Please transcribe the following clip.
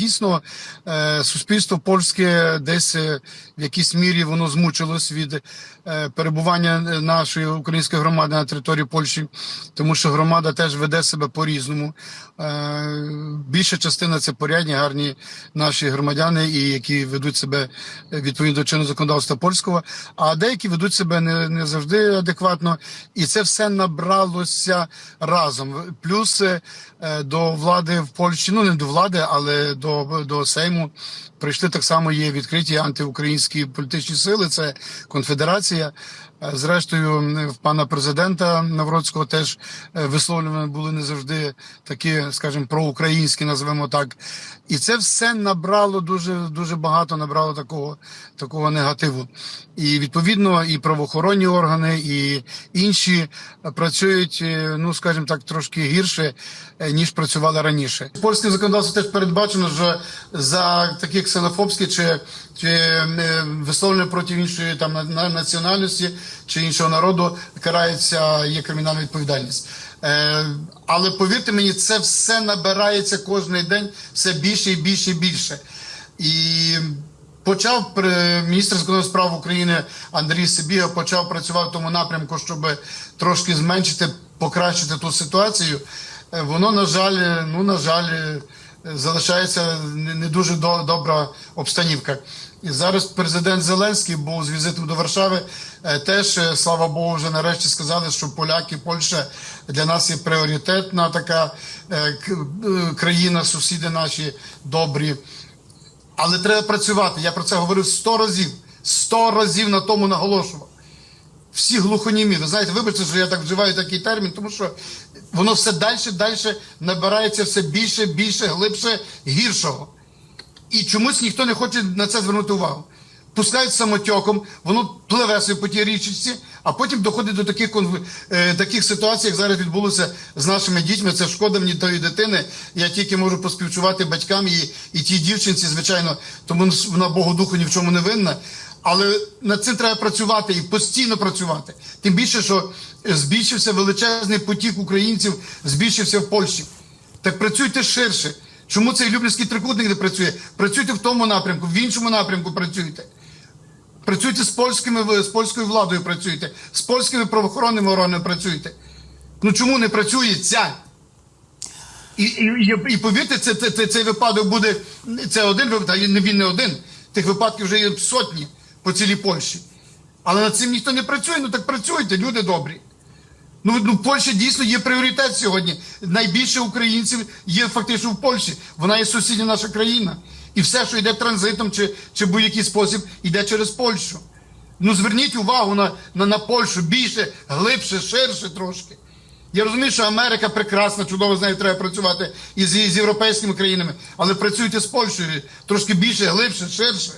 Дійсно, е, суспільство польське десь е, в якійсь мірі воно змучилось від е, перебування нашої української громади на території Польщі, тому що громада теж веде себе по-різному. Більша частина це порядні, гарні наші громадяни, і які ведуть себе відповідно до чинного законодавства польського, а деякі ведуть себе не, не завжди адекватно, і це все набралося разом. Плюс до влади в Польщі, ну не до влади, але до, до Сейму прийшли так само є відкриті антиукраїнські політичні сили. Це конфедерація. Е, Зрештою, в пана президента Навроцького теж е, висловлювання були не завжди такі, скажімо, проукраїнські, називаємо так. І це все набрало дуже дуже багато набрало такого, такого негативу. І відповідно, і правоохоронні органи, і інші працюють, е, ну скажімо так, трошки гірше, ніж працювали раніше. Польське законодавство теж передбачено, що за такі ксенофобські чи, чи е, висловлення проти іншої там на- на- національності чи іншого народу карається є кримінальна відповідальність. Е, але повірте мені, це все набирається кожен день все більше і більше і більше. І почав міністр закордонних справ України Андрій Сибіга почав працювати в тому напрямку, щоб трошки зменшити, покращити ту ситуацію. Е, Воно, на жаль, е, ну на жаль, залишається не, дуже добра обстанівка. І зараз президент Зеленський був з візитом до Варшави. Е, Теж е, слава Богу, вже нарешті сказали, що поляки, Польща для нас є пріоритетна така е, країна, сусіди наші добрі. Але треба працювати. Я про це говорив сто разів. Сто разів на тому наголошував. Всі глухонімі. Ви знаєте, вибачте, що я так вживаю такий термін, тому що воно все далі, далі набирається все більше, більше, глибше, гіршого. І чомусь ніхто не хоче на це звернути увагу. Пускають самотьоком, воно пливе собі по тій річці, а потім доходить до таких е, таких ситуацій, як зараз відбулося з нашими дітьми. Це шкода мені тої дитини. Я тільки можу поспівчувати батькам і, і тій дівчинці, звичайно, тому вона Богу духу ні в чому не винна. Але над цим треба працювати і постійно працювати. Тим більше, що збільшився величезний потік українців, збільшився в Польщі. Так працюйте ширше. Чому цей Люблінський трикутник не працює? Працюйте в тому напрямку, в іншому напрямку працюйте. Працюйте з польськими з польською владою, працюйте, з польськими правоохоронними органами працюйте. Ну чому не працює ця? І, і, і, повірте, це, це, це, цей випадок буде це один випадок, він не один. Тих випадків вже є сотні по цілій Польщі. Але над цим ніхто не працює. Ну так працюйте, люди добрі. Ну, ну Польща дійсно є пріоритет сьогодні. Найбільше українців є фактично в Польщі. Вона є сусідня наша країна. І все, що йде транзитом чи, чи будь-який спосіб, йде через Польщу. Ну зверніть увагу на, на, на Польщу більше, глибше, ширше трошки. Я розумію, що Америка прекрасна, чудово з нею треба працювати і з, з європейськими країнами, але працюйте з Польщею трошки більше, глибше, ширше.